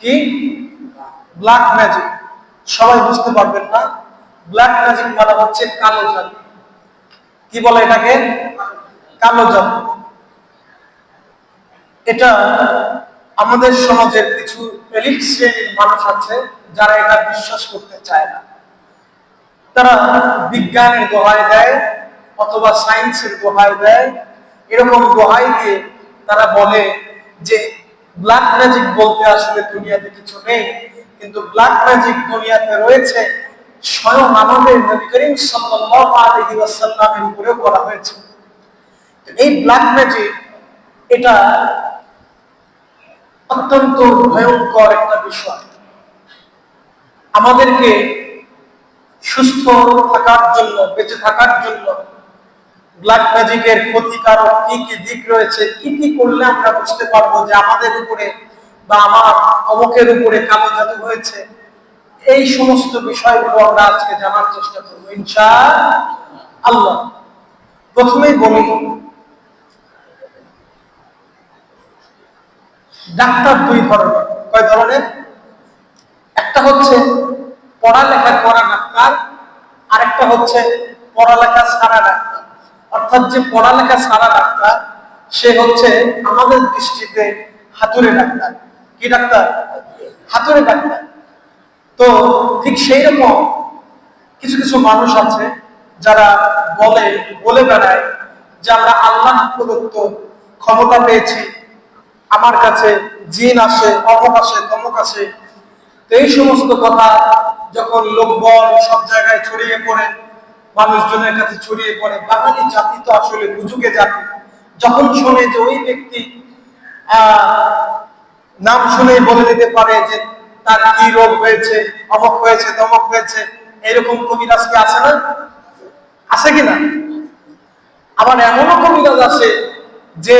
কি? Black magic সবাই বুঝতে পারবেন না। ব্ল্যাক ম্যাজিক মানে হচ্ছে কালো জাদু কি বলে এটাকে? কালো জাদু এটা আমাদের সমাজের কিছু এলিট শ্রেণির মানুষ আছে, যারা এটা বিশ্বাস করতে চায় না। তারা বিজ্ঞানের দোহাই দেয়, অথবা সায়েন্সের দোহাই দেয়। এরকম দোহাই দিয়ে তারা বলে যে ব্ল্যাক ম্যাজিক বলতে আসলে দুনিয়াতে কিছু নেই, কিন্তু ব্ল্যাক ম্যাজিক দুনিয়াতে রয়েছে, স্বয়ং আমাদের নবী করিম সাল্লাল্লাহু আলাইহি ওয়াসাল্লামের উপরেও করা হয়েছে। এই ব্ল্যাক ম্যাজিক এটা অত্যন্ত ভয়ঙ্কর একটা বিষয়। আমাদেরকে সুস্থ থাকার জন্য, বেঁচে থাকার জন্য ব্ল্যাক ম্যাজিকের ক্ষতিকারক কি কি দিক রয়েছে, কি কি করলে আমরা বুঝতে পারব যে আমাদের উপরে বা আমার অমকের উপরে কালো জাদু হয়েছে? এই সমস্ত বিষয়গুলো আমরা আজকে জানার চেষ্টা করব ইনশা আল্লাহ প্রথমেই বলি, ডাক্তার দুই ধরনের, কয় ধরনের? একটা হচ্ছে পড়ালেখা করা ডাক্তার আর একটা হচ্ছে পড়ালেখা সারা ডাক্তার। অর্থাৎ যে পড়ালেখা সারা ডাক্তার, সে হচ্ছে আমাদের দৃষ্টিতে হাতুড়ে ডাক্তার। কি ডাক্তার? হাতুড়ে ডাক্তার। তো ঠিক সেই রকম কিছু কিছু মানুষ আছে যারা বলে বলে বেড়ায় যে আমরা আল্লাহ প্রদত্ত ক্ষমতা পেয়েছি, আমার কাছে জিন আসে, অমক আসে, তমক আসে। এই সমস্ত কথা যখন লোকবল সব জায়গায় ছড়িয়ে পড়ে মানুষজনের কাছে ছড়িয়ে পড়ে। বাঙালি জাতি তো আসলে বুঝুকে জাতি যখন শোনে যে ওই ব্যক্তি নাম শুনেই বলে দিতে পারে যে তার কি রোগ হয়েছে, অমক হয়েছে, তমক হয়েছে, এরকম কবিরাজ কি আছে না? আছে কিনা আবার এমনও কবিরাজ আছে যে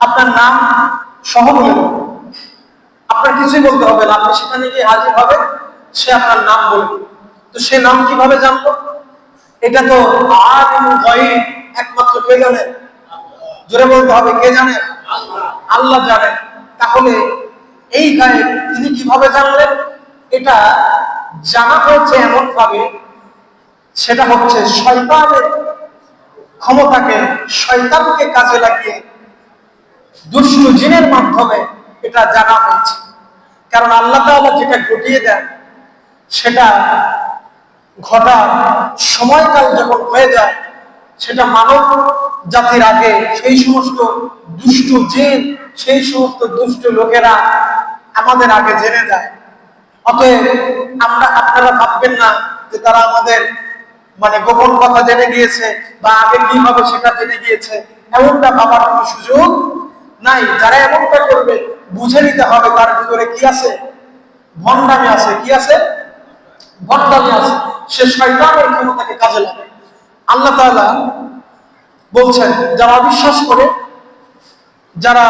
আপনার নাম সহ বলে আপনার কিছুই বলতে হবে না। আপনি সেখানে গিয়ে হাজির হবে সে আপনার নাম বলবে তো সে নাম কীভাবে জানলো? এটা তো আর একমাত্র কে জানে? জোরে বলতে হবে, কে জানে? আল্লাহ জানেন তাহলে এই গায়ে তিনি কীভাবে জানলেন? এটা জানা হয়েছে এমন ভাবে সেটা হচ্ছে শয়তানের ক্ষমতাকে, শয়তানকে কাজে লাগিয়ে দুষ্ট জিনের মাধ্যমে এটা জানা হয়েছে। কারণ আল্লাহ যেটা ঘটিয়ে দেন, সেটা ঘটার সময়কাল যখন হয়ে যায়, সেটা মানব জাতির আগে সেই সমস্ত দুষ্ট জিন সেই সমস্ত দুষ্ট লোকেরা আমাদের আগে জেনে যায়। অতএব আমরা আপনারা ভাববেন না যে তারা আমাদের মানে গোপন কথা জেনে গিয়েছে বা আগে কি হবে সেটা জেনে গিয়েছে। এমনটা ভাবার কোনো সুযোগ নাই। যারা এমনটা করবে, বুঝে নিতে হবে তার ভিতরে কি আছে। ভণ্ডামি আছে, কি আছে? ভণ্ডামি আছে। সে শয়তানের ক্ষমতাকে কাজে লাগে আল্লাহ তাআলা বলছেন যারা অবিশ্বাস করে যারা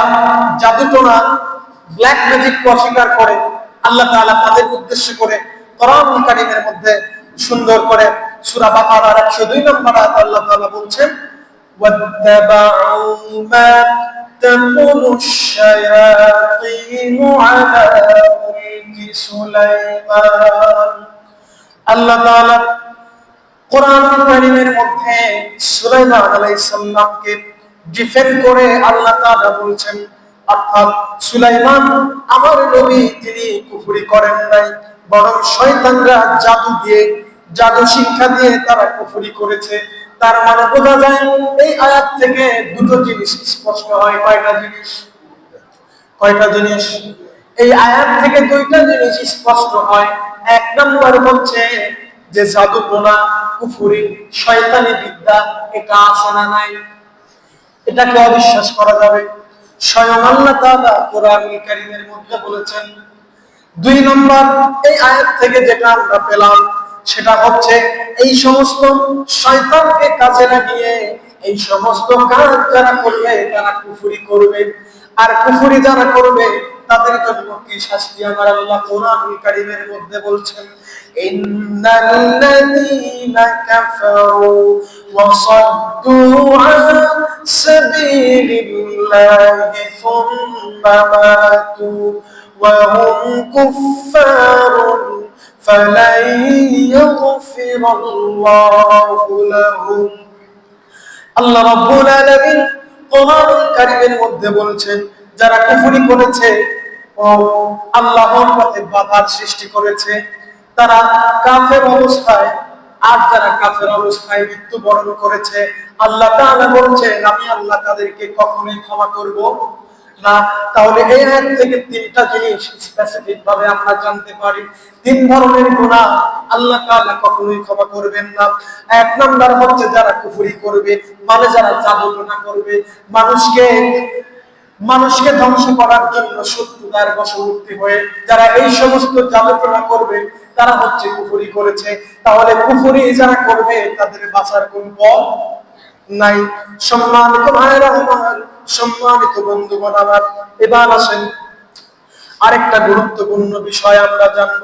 জাদুটোনা ব্ল্যাক ম্যাজিক অস্বীকার করে আল্লাহ তাআলা তাদের উদ্দেশ্য করে কোরআন কারীমের মধ্যে সুন্দর করে সূরা বাকারার 102 নম্বর আয়াত আল্লাহ তাআলা বলছেন واتبعوا ما تقول الشياطين على ملك سليمان আল্লাহ মধ্যে ডিফেন্ড করে আল্লাহ বলছেন, অর্থাৎ সুলাইমান আমার নবী তিনি করেন নাই, বরং শয়তানরা জাদু দিয়ে, জাদু শিক্ষা দিয়ে তারা কুফরি করেছে। তার মানে বোঝা যায় এই আয়াত থেকে দুটো জিনিস স্পষ্ট হয়, কয়টা জিনিস? কয়টা জিনিস? এই আয়াত থেকে দুইটা জিনিস স্পষ্ট হয়। এক নম্বর হচ্ছে যে জাদু টোনা কুফুরি, শয়তানি বিদ্যা, এটা আছে না নাই? এটাকে অবিশ্বাস করা যাবে। স্বয়ং আল্লাহ তাআলা কোরআন কারীমের মধ্যে বলেছেন, দুই নম্বর এই আয়াত থেকে যেটা আমরা পেলাম, সেটা হচ্ছে এই সমস্ত শয়তানকে কাজে লাগিয়ে, এই সমস্ত কাজ যারা করবে, তারা কুফুরি করবে। আর কুফুরি যারা করবে তাদের জন্য কি শাস্তি আমার আল্লাহ কোরআন কারীমের মধ্যে বলছেন ইন্নাল্লাযীনা কাফারু وصدوا عن سبيل الله ثم ماتوا وهم كفار فلن يغفر الله لهم আল্লাহ রাব্বুল আলামিন কোরআন কারীমের মধ্যে বলছেন যারা কুফরি করেছে ও আল্লাহর পথে বাধার সৃষ্টি করেছে, তারা কাফের অবস্থায়, আর যারা কাফের অবস্থায় মৃত্যুবরণ করেছে, আল্লাহ তাআলা বলছেন আমি আল্লাহ তাদেরকে কখনোই ক্ষমা করব না। তাহলে এই আয়াত থেকে তিনটা জিনিস স্পেসিফিক ভাবে আমরা জানতে পারি। তিন ধরনের গুনাহ আল্লাহ তাআলা কখনোই ক্ষমা করবেন না। এক নাম্বার হচ্ছে যারা কুফরি করবে মানে যারা জাদুটনা করবে, মানুষকে মানুষকে ধ্বংস করার জন্য শত্রুতার বশবর্তী হয়ে যারা এই সমস্ত জাদুটনা করবে, তারা হচ্ছে কুফরি করেছে। তাহলে কুফরি যারা করবে, তাদের বাঁচার কোন পথ নাই। সম্মানিত আমার সম্মানিত বন্ধুগণ আমার, এবার আসেন আরেকটা গুরুত্বপূর্ণ বিষয় আমরা জানব।